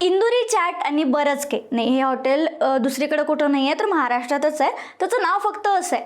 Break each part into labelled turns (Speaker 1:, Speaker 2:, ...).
Speaker 1: इंदुरी चाट आणि बरंच के. नाही हे हॉटेल दुसरीकडे कुठं नाही आहे तर महाराष्ट्रातच आहे. त्याचं नाव फक्त असं आहे.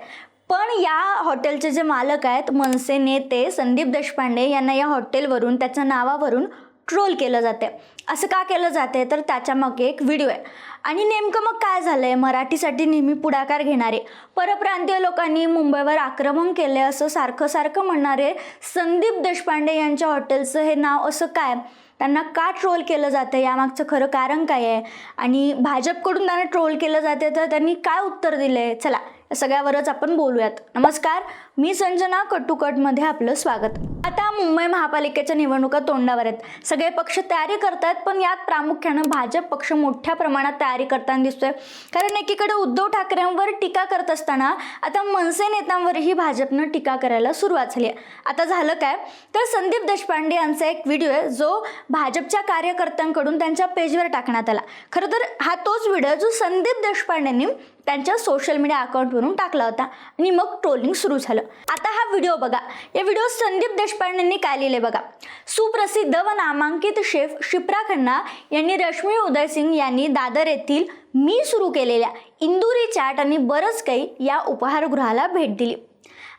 Speaker 1: पण या हॉटेलचे जे मालक आहेत मनसे नेते संदीप देशपांडे यांना या हॉटेलवरून त्याच्या नावावरून ट्रोल केलं जाते असं का केलं जाते तर त्याच्यामागे एक व्हिडिओ आहे. आणि नेमकं मग काय झालं आहे मराठीसाठी नेहमी पुढाकार घेणारे परप्रांतीय लोकांनी मुंबईवर आक्रमण केले असं सारखं सारखं म्हणणारे संदीप देशपांडे यांच्या हॉटेलचं हे नाव असं काय? त्यांना का ट्रोल केलं जातं? यामागचं खरं कारण काय आहे? आणि भाजपकडून त्यांना ट्रोल केलं जाते तर त्यांनी काय उत्तर दिलं आहे चला या सगळ्यावरच आपण बोलूयात. नमस्कार मी संजना कटुकटमध्ये आपलं स्वागत. आता मुंबई महापालिकेच्या निवडणुका तोंडावर आहेत. सगळे पक्ष तयारी करतायत पण यात प्रामुख्यानं भाजप पक्ष मोठ्या प्रमाणात तयारी करताना दिसतोय. कारण एकीकडे उद्धव ठाकरेंवर टीका करत असताना आता मनसे नेत्यांवरही भाजपनं टीका करायला सुरुवात झाली आहे. आता झालं काय? तर संदीप देशपांडे यांचा एक व्हिडिओ आहे जो भाजपच्या कार्यकर्त्यांकडून त्यांच्या पेजवर टाकण्यात आला. खरं तर हा तोच व्हिडिओ जो संदीप देशपांडेंनी त्यांच्या सोशल मीडिया अकाउंटवरून टाकला होता. आणि मग ट्रोलिंग सुरू झालं. आता हा व्हिडिओ बघा. या व्हिडिओ संदीप देशपांडेंनी काय लिहिले बघा? सुप्रसिद्ध व नामांकित शेफ शिप्रा खन्ना यांनी रश्मी उदय सिंग यांनी दादर येथील मी सुरू केलेल्या इंदुरी चाट आणि बरंच काही या उपहारगृहाला भेट दिली.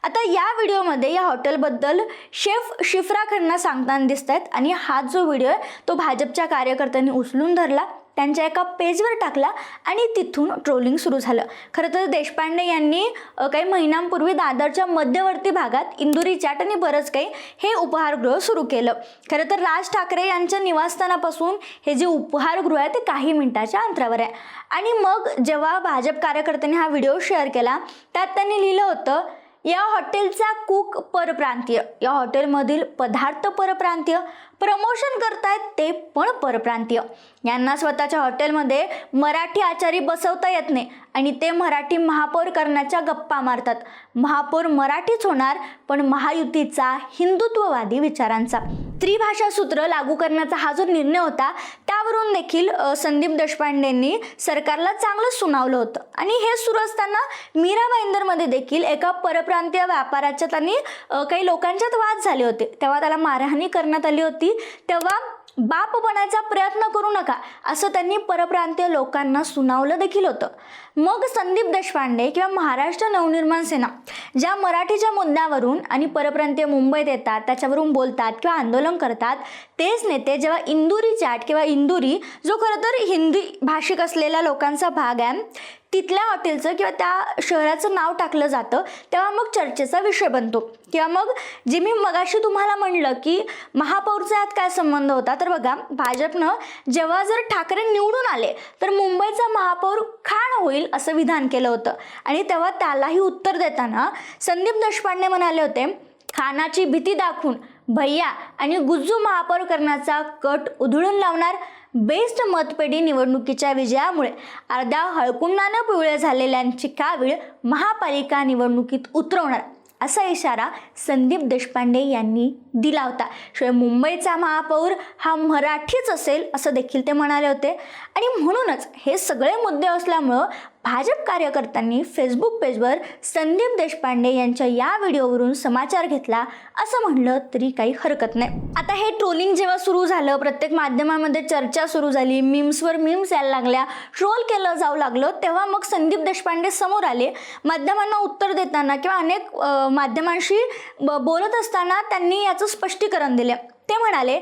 Speaker 1: आता या व्हिडिओमध्ये या हॉटेलबद्दल शेफ शिफ्रा खन्ना सांगताना दिसत आहेत आणि हा जो व्हिडिओ आहे तो भाजपच्या कार्यकर्त्यांनी उचलून धरला. त्यांच्या एका पेजवर टाकला आणि तिथून ट्रोलिंग सुरू झालं. खरं तर देशपांडे यांनी काही महिन्यांपूर्वी दादरच्या मध्यवर्ती भागात इंदुरी चाट आणि बरंच काही हे उपहारगृह सुरू केलं. खरं तर राज ठाकरे यांच्या निवासस्थानापासून हे जे उपहारगृह आहे ते काही मिनिटाच्या अंतरावर आहे. आणि मग जेव्हा भाजप कार्यकर्त्यांनी हा व्हिडिओ शेअर केला त्यात त्यांनी लिहिलं होतं या हॉटेलचा कुक परप्रांतीय. या हॉटेलमधील पदार्थ परप्रांतीय. प्रमोशन करतायत ते पण परप्रांतीय. यांना स्वतःच्या हॉटेलमध्ये मराठी आचारी बसवता येत नाही आणि ते मराठी महापौर करण्याच्या गप्पा मारतात. महापौर मराठीच होणार पण महायुतीचा हिंदुत्ववादी विचारांचा. त्रिभाषा सूत्र लागू करण्याचा हा जो निर्णय होता यावरून देखील संदीप देशपांडेंनी सरकारला चांगलं सुनावलं होतं. आणि हे सुरू असताना मीरा भाईंदरमध्ये देखील एका परप्रांतीय व्यापाराच्या त्यांनी काही लोकांच्यात वाद झाले होते. तेव्हा त्याला मारहाणी करण्यात आली होती. तेव्हा बाप बनायचा प्रयत्न करू नका असं त्यांनी परप्रांतीय लोकांना सुनावलं देखील होतं. मग संदीप देशपांडे किंवा महाराष्ट्र नवनिर्माण सेना ज्या मराठीच्या मुद्द्यावरून आणि परप्रांतीय मुंबईत येतात त्याच्यावरून बोलतात किंवा आंदोलन करतात तेच नेते जेव्हा इंदुरी चाट किंवा इंदुरी जो खरं तर हिंदी भाषिक असलेल्या लोकांचा भाग आहे तिथल्या हॉटेलचं किंवा त्या शहराचं नाव टाकलं जातं तेव्हा मग चर्चेचा विषय बनतो. किंवा मग जे मी मगाशी तुम्हाला म्हणलं की महापौरचा यात काय संबंध होता तर बघा भाजपनं जेव्हा जर ठाकरे निवडून आले तर मुंबईचा महापौर खाण होईल असं विधान केलं होतं. आणि तेव्हा त्यालाही उत्तर देताना संदीप देशपांडे म्हणाले होते खानाची भीती दाखवून भैया आणि गुज्जू महापौर करण्याचा कट उधळून लावणार बेस्ट मतपेढी निवडणुकीच्या विजयामुळे. अर्ध्या हळकुंडानं पिवळे झालेल्यांची कावीळ महापालिका निवडणुकीत उतरवणार असा इशारा संदीप देशपांडे यांनी दिला होता. शिवाय मुंबईचा महापौर हा मराठीच असेल असं देखील ते म्हणाले होते. आणि म्हणूनच हे सगळे मुद्दे असल्यामुळं भाजप कार्यकर्त्यांनी फेसबुक पेजवर संदीप देशपांडे यांच्या या व्हिडिओवरून समाचार घेतला असं म्हणलं तरी काही हरकत नाही. आता हे ट्रोलिंग जेव्हा सुरू झालं प्रत्येक माध्यमामध्ये चर्चा सुरू झाली मीम्सवर मीम्स यायला लागल्या ट्रोल केलं जाऊ लागलं तेव्हा मग संदीप देशपांडे समोर आले. माध्यमांना उत्तर देताना किंवा अनेक माध्यमांशी ब- बोलत असताना त्यांनी याचं स्पष्टीकरण दिलं. ते म्हणाले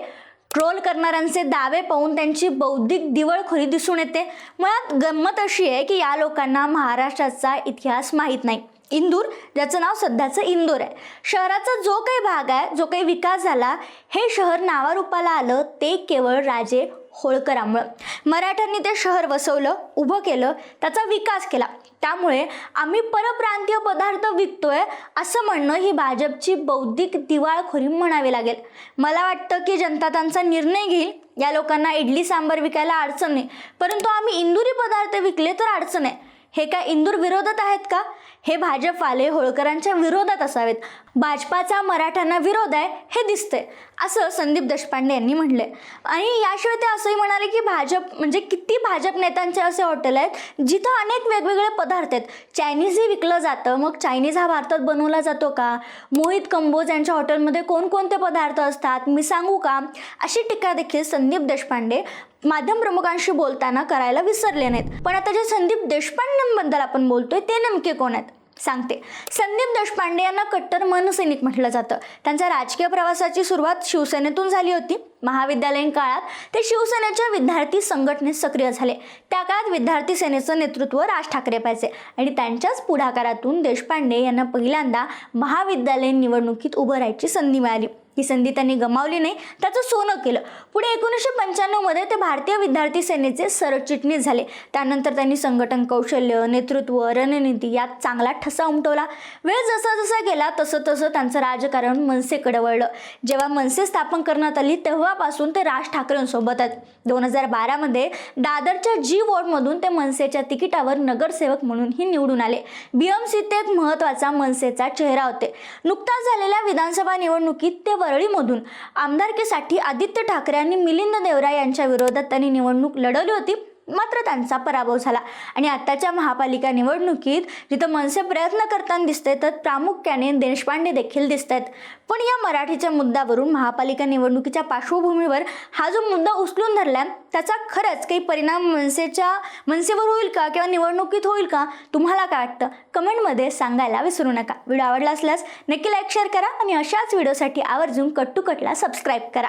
Speaker 1: ट्रोल करणाऱ्यांचे दावे पाहून त्यांची बौद्धिक दिवळखोरी दिसून येते. मुळात गंमत अशी आहे की या लोकांना महाराष्ट्राचा इतिहास माहीत नाही. इंदूर ज्याचं नाव सध्याचं इंदोर आहे. शहराचा जो काही भाग आहे जो काही विकास झाला हे शहर नावारूपाला आलं ते केवळ राजे होळकरामुळं. मराठ्यांनी ते शहर वसवलं उभं केलं त्याचा विकास केला. त्यामुळे आम्ही परप्रांतीय पदार्थ विकतोय असं म्हणणं ही भाजपची बौद्धिक दिवाळखोरी म्हणावी लागेल. मला वाटतं की जनता त्यांचा निर्णय घेईल. या लोकांना इडली सांबार विकायला अडचण नाही. परंतु आम्ही इंदुरी पदार्थ विकले तर अडचण आहे. हे काय इंदूर विरोधात आहेत का? हे भाजपवाले होळकरांच्या विरोधात असावेत. भाजपाचा मराठ्यांना विरोध आहे हे दिसतंय असं संदीप देशपांडे यांनी म्हणले आणि याशिवाय ते असंही म्हणाले की भाजप म्हणजे किती भाजप नेत्यांचे असे हॉटेल आहेत जिथं अनेक वेगवेगळे पदार्थ आहेत. चायनीजही विकलं जातं मग चायनीज हा भारतात बनवला जातो का? मोहित कंबोज यांच्या हॉटेलमध्ये कोणकोणते पदार्थ असतात? मी सांगू का? अशी टीका देखील संदीप देशपांडे माध्यम प्रमुखांशी बोलताना करायला विसरले नाहीत. पण आता जे संदीप देशपांडेंबद्दल आपण बोलतोय ते नेमके कोण आहेत? सांगते. संदीप देशपांडे यांना कट्टर मनसैनिक म्हटलं जातं. त्यांच्या राजकीय प्रवासाची सुरुवात शिवसेनेतून झाली होती. महाविद्यालयीन काळात ते शिवसेनेच्या विद्यार्थी संघटनेत सक्रिय झाले. त्या काळात विद्यार्थी सेनेचं नेतृत्व राज ठाकरे पाहिजे आणि त्यांच्याच पुढाकारातून देशपांडे यांना पहिल्यांदा महाविद्यालयीन निवडणुकीत उभं राहायची संधी मिळाली. ही संधी त्यांनी गमावली नाही. त्याचं सोनं केलं. पुढे एकोणीसशे पंच्याण्णवमध्ये ते भारतीय विद्यार्थी सेनेचे सरचिटणीस झाले. त्यानंतर त्यांनी संघटन कौशल्य नेतृत्व रणनीती यात चांगला ठसा उमटवला. वेळ जसा जसा गेला तसं तसं त्यांचं राजकारण मनसेकडे वळलं. जेव्हा मनसे स्थापन करण्यात आली तेव्हापासून ते राज ठाकरेंसोबत आहेत. दोन हजार बारामध्ये दादरच्या जी वॉर्डमधून ते मनसेच्या तिकिटावर नगरसेवक म्हणूनही निवडून आले. बी एम सी ते एक महत्त्वाचा मनसेचा चेहरा होते. नुकताच झालेल्या विधानसभा निवडणुकीत ते वरळीमधून. आमदारकीसाठी आदित्य ठाकरे आणि मिलिंद देवरा यांच्या विरोधात त्यांनी निवडणूक लढवली होती. मात्र त्यांचा पराभव झाला. आणि आत्ताच्या महापालिका निवडणुकीत जिथं मनसे प्रयत्न करताना दिसते तर प्रामुख्याने देशपांडे देखील दिसत आहेत पण या मराठीच्या मुद्द्यावरून महापालिका निवडणुकीच्या पार्श्वभूमीवर हा जो मुद्दा उचलून धरला त्याचा खरंच काही परिणाम मनसेच्या मनसेवर होईल का किंवा निवडणुकीत होईल का तुम्हाला काय वाटतं? कमेंटमध्ये सांगायला विसरू नका. व्हिडिओ आवडला असल्यास नक्की लाईक शेअर करा आणि अशाच व्हिडिओसाठी आवर्जून कट टू कटला सबस्क्राईब करा.